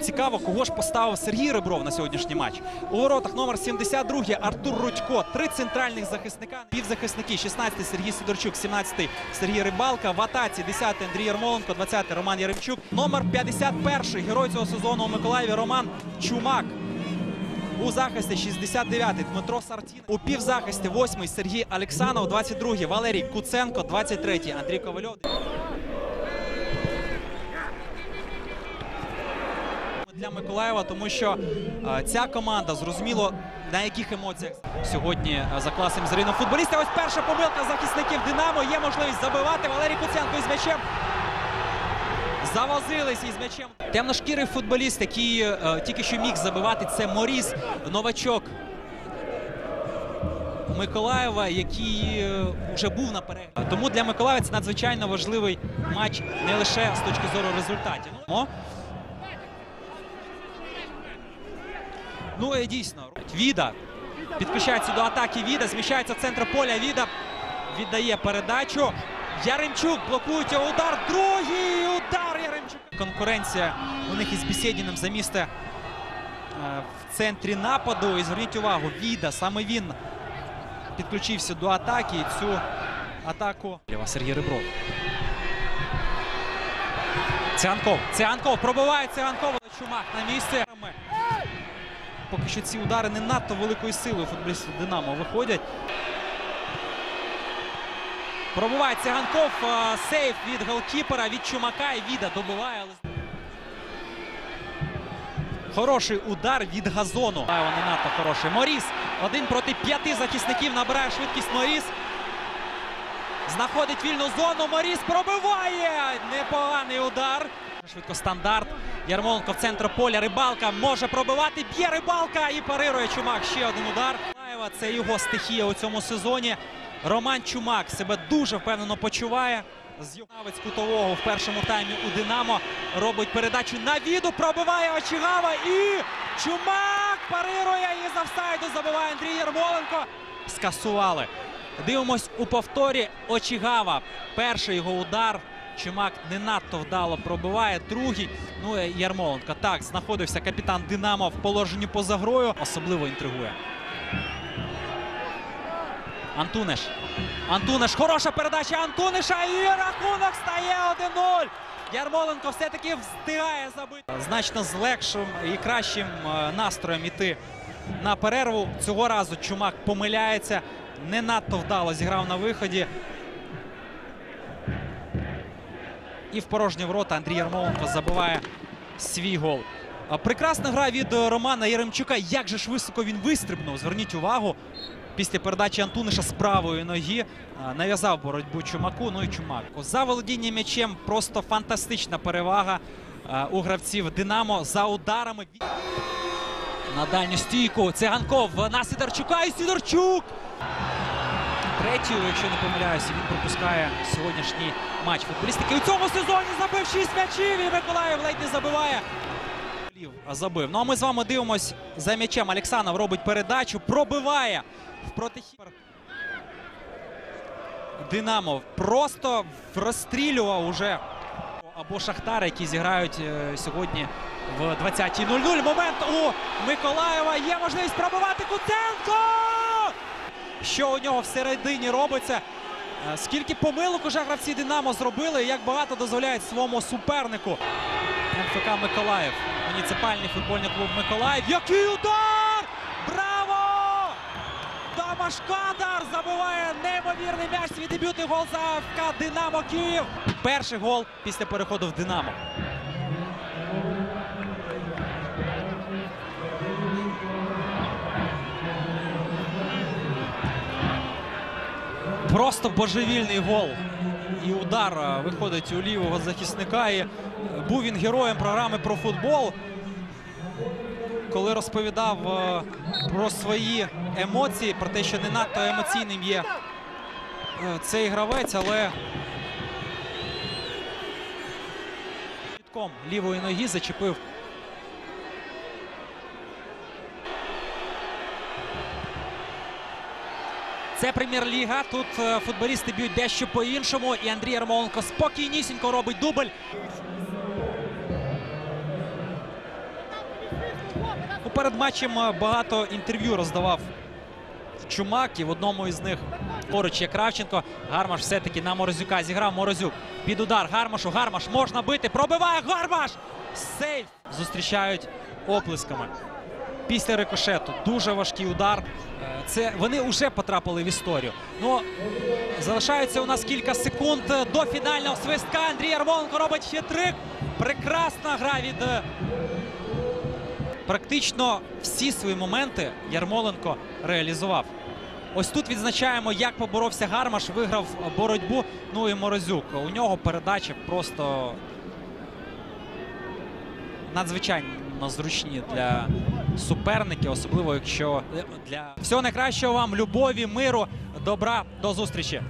цікаво, кого ж поставив Сергій Ребров на сьогоднішній матч. У воротах номер 72 Артур Рудько, три центральних захисника, півзахисники, 16 Сергій Сидорчук, 17 Сергій Рибалка, в атаці 10 Андрій Ярмоленко, 20 Роман Яремчук, номер 51 герой цього сезону у Миколаєві Роман Чумак. У захисті 69-й Дмитро Сартін. У півзахисті 8-й Сергій Алексанов, 22-й Валерій Куценко, 23-й Андрій Ковальов. Для Миколаєва, тому що е, ця команда зрозуміло на яких емоціях сьогодні е, за класом зоріно футболістів. Ось перша помилка захисників Динамо. Є можливість забивати. Валерій Куценко із м'ячем. Завозились із м'ячем. Темношкірий футболіст, який е, тільки що міг забивати, це Моріс, новачок Миколаєва, який е, вже був на перегляді. Тому для Миколаєва це надзвичайно важливий матч не лише з точки зору результатів. Ну, і дійсно, Віда підключається до атаки. Віда зміщається центр поля. Віда віддає передачу. Яремчук блокують його удар. Другий удар Яремчук. Конкуренція у них із Бісєдіним за місце е, в центрі нападу. І зверніть увагу, Віда, саме він підключився до атаки. І цю атаку Сергій Ребров. Циганков. Циганков пробиває Циганков. Чумак на місці. Поки що ці удари не надто великою силою футболістів Динамо виходять. Пробиває Циганков. а, Сейф від голкіпера, від Чумака і Віда добиває. Хороший удар від газону. Не надто хороший. Моріс. Один проти п'яти захисників набирає швидкість Моріс. Знаходить вільну зону. Моріс пробиває. Непоганий удар. Швидко стандарт. Ярмоленко в центр поля. Рибалка може пробивати. Б'є рибалка і парирує Чумак. Ще один удар. Це його стихія у цьому сезоні. Роман Чумак себе дуже впевнено почуває. З'явець кутового в першому таймі у Динамо робить передачу на віду. Пробиває Очігава і Чумак парирує і з офсайду забиває Андрій Ярмоленко. Скасували. Дивимось у повторі Очігава. Перший його удар. Чумак не надто вдало пробиває. Другий. Ну Ярмоленко. Так, знаходився капітан Динамо в положенні поза грою. Особливо інтригує. Антунеш. Антунеш. Хороша передача Антунеша. І рахунок стає 1-0. Ярмоленко все-таки встигає забити. Значно з легшим і кращим е, настроєм іти на перерву. Цього разу Чумак помиляється. Не надто вдало зіграв на виході. І в порожні ворота Андрій Ярмоленко забиває свій гол. Прекрасна гра від е, Романа Яремчука. Як же ж високо він вистрибнув. Зверніть увагу. Після передачі Антуниша з правої ноги нав'язав боротьбу Чумаку. Ну і Чумак. За володіння м'ячем просто фантастична перевага у гравців Динамо за ударами. На дальню стійку. Циганков на Сидорчука і Сидорчук. Третю, якщо не помиляюся, він пропускає сьогоднішній матч. Футболіст, який у цьому сезоні забив 6 м'ячів і Миколаїв ледь не забиває. Забив. Ну а ми з вами дивимось за м'ячем. Олександров робить передачу, пробиває в протихід. Динамо просто розстрілював уже або Шахтар, які зіграють е, сьогодні в 20.00. Момент у Миколаєва є можливість пробивати Куценко! Що у нього всередині робиться? Е, Скільки помилок уже гравці Динамо зробили, і як багато дозволяють своєму супернику МФК Миколаїв. Муніципальний футбольний клуб Миколаїв. Який удар! Браво! Тамаш Кадар забиває неймовірний м'яч. Свій дебютний гол за ФК Динамо Київ. Перший гол після переходу в Динамо. Просто божевільний гол. І удар е, виходить у лівого захисника. І е, був він героєм програми про футбол. Коли розповідав е, про свої емоції, про те, що не надто емоційним є цей гравець, але лівої ноги зачепив Це прем'єр-ліга. Тут е, футболісти б'ють дещо по-іншому. І Андрій Ярмоленко спокійнісінько робить дубль. перед матчем е, багато інтерв'ю роздавав Чумак, і в одному із них поруч є Кравченко. Гармаш все-таки на Морозюка зіграв Морозюк. Під удар Гармашу. Гармаш можна бити. Пробиває Гармаш! Сейф! Зустрічають оплесками. Після рикошету. Дуже важкий удар. Е, Це вони вже потрапили в історію. Ну, залишається у нас кілька секунд до фінального свистка. Андрій Ярмоленко робить хитрик. Прекрасна гра від е, практично всі свої моменти Ярмоленко реалізував. Ось тут відзначаємо, як поборовся Гармаш, виграв боротьбу. Ну і Морозюк. У нього передачі просто надзвичайно зручні для суперників, особливо якщо для всього найкращого вам любові, миру, добра. До зустрічі.